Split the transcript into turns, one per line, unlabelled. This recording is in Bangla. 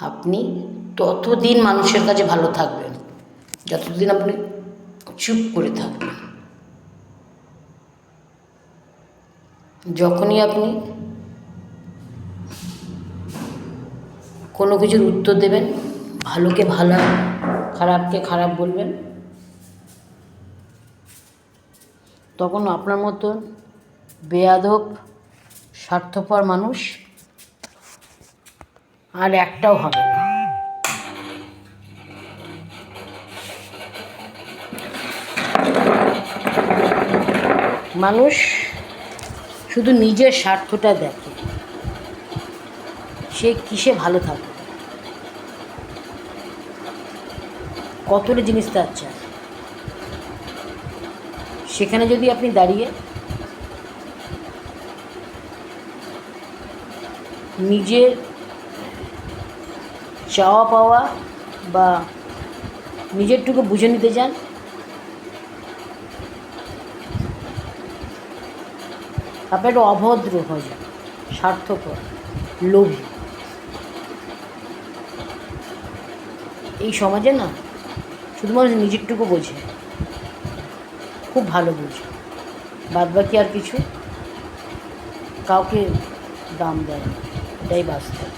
আপনি ততদিন মানুষের কাছে ভালো থাকবেন। যতদিন আপনি চুপ করে থাকবেন। যখনই আপনি কোনো কিছুর উত্তর দেবেন, ভালোকে ভালো, খারাপকে খারাপ বলবেন, তখন আপনার মতন বেয়াদব, স্বার্থপর মানুষ আর একটাও হবে না। মানুষ শুধু নিজের স্বার্থটা দেখে, সে কিসে ভালো থাকে? কতটা জিনিস তার চায় সেখানে যদি আপনি দাঁড়িয়ে নিজের চাওয়া পাওয়া বা নিজেরটুকু বুঝে নিতে চান আপনি একটা অভদ্র হয়ে যান, স্বার্থপর, লোভী। এই সমাজে না শুধুমাত্র নিজেরটুকু বোঝে, খুব ভালো বোঝে। বাদ বাকি আর কিছু কাউকে দাম দেয় এটাই বাস্তব।